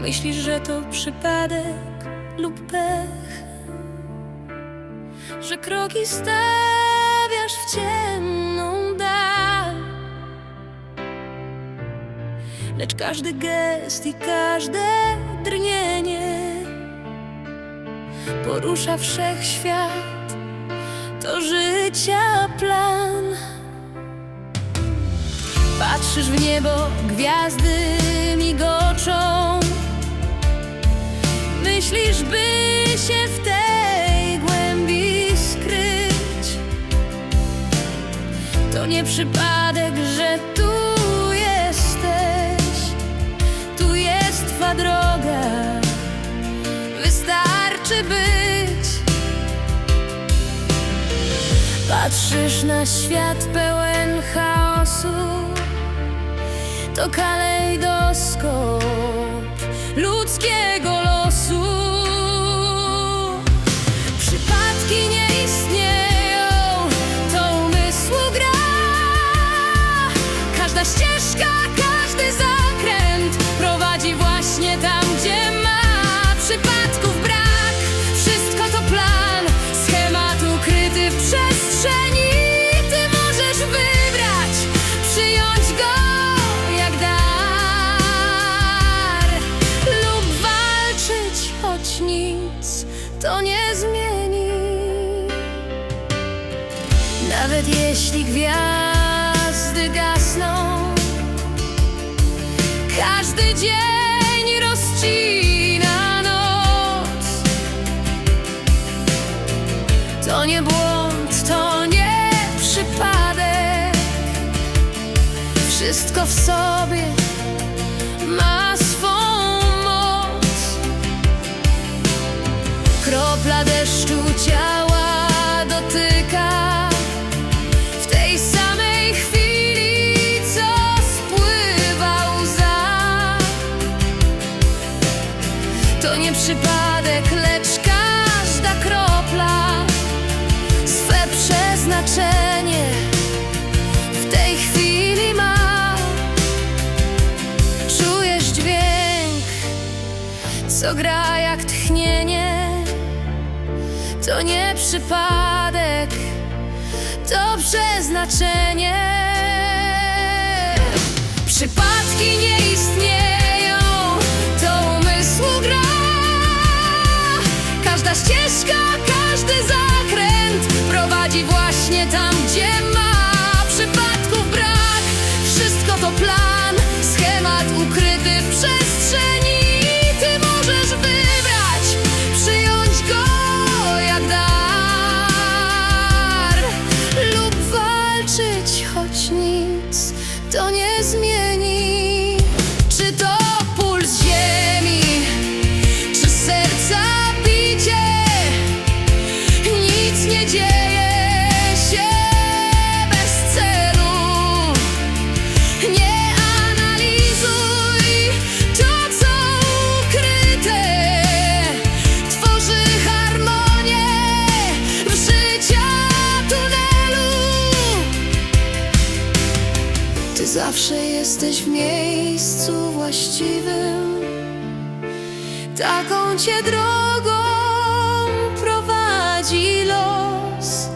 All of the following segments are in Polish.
Myślisz, że to przypadek lub pech? Że kroki stawiasz w ciemną dal? Lecz każdy gest i każde drgnienie Porusza wszechświat. To życia plan. Patrzysz w niebo, gwiazdy migoczą Myślisz, by się w tej głębi skryć? To nie przypadek, że tu jesteś. Tu jest twa droga. Wystarczy być. Patrzysz na świat pełen chaosu. To kalejdoskop ludzkiego Nawet jeśli gwiazdy gasną Każdy dzień rozcina noc. To nie błąd, to nie przypadek. Wszystko w sobie ma To nie przypadek, lecz każda kropla Swe przeznaczenie w tej chwili ma. Czujesz dźwięk, co gra jak tchnienie. To nie przypadek, to przeznaczenie. Przypadki nie istnieją, zawsze jesteś w miejscu właściwym. Taką cię drogą prowadzi los.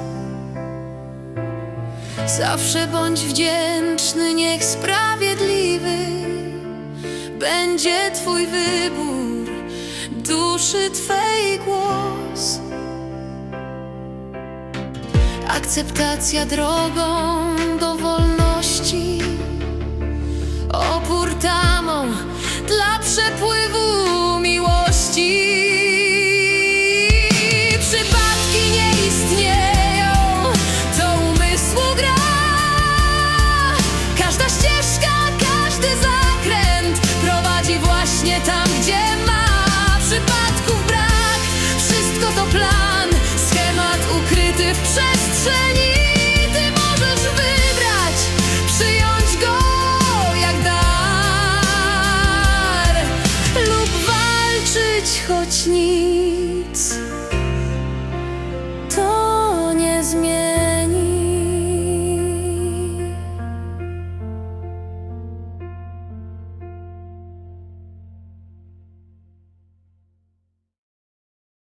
Zawsze bądź wdzięczny, niech sprawiedliwy Będzie twój wybór, duszy twej głos. Akceptacja drogą do wolności Куртамов choć nic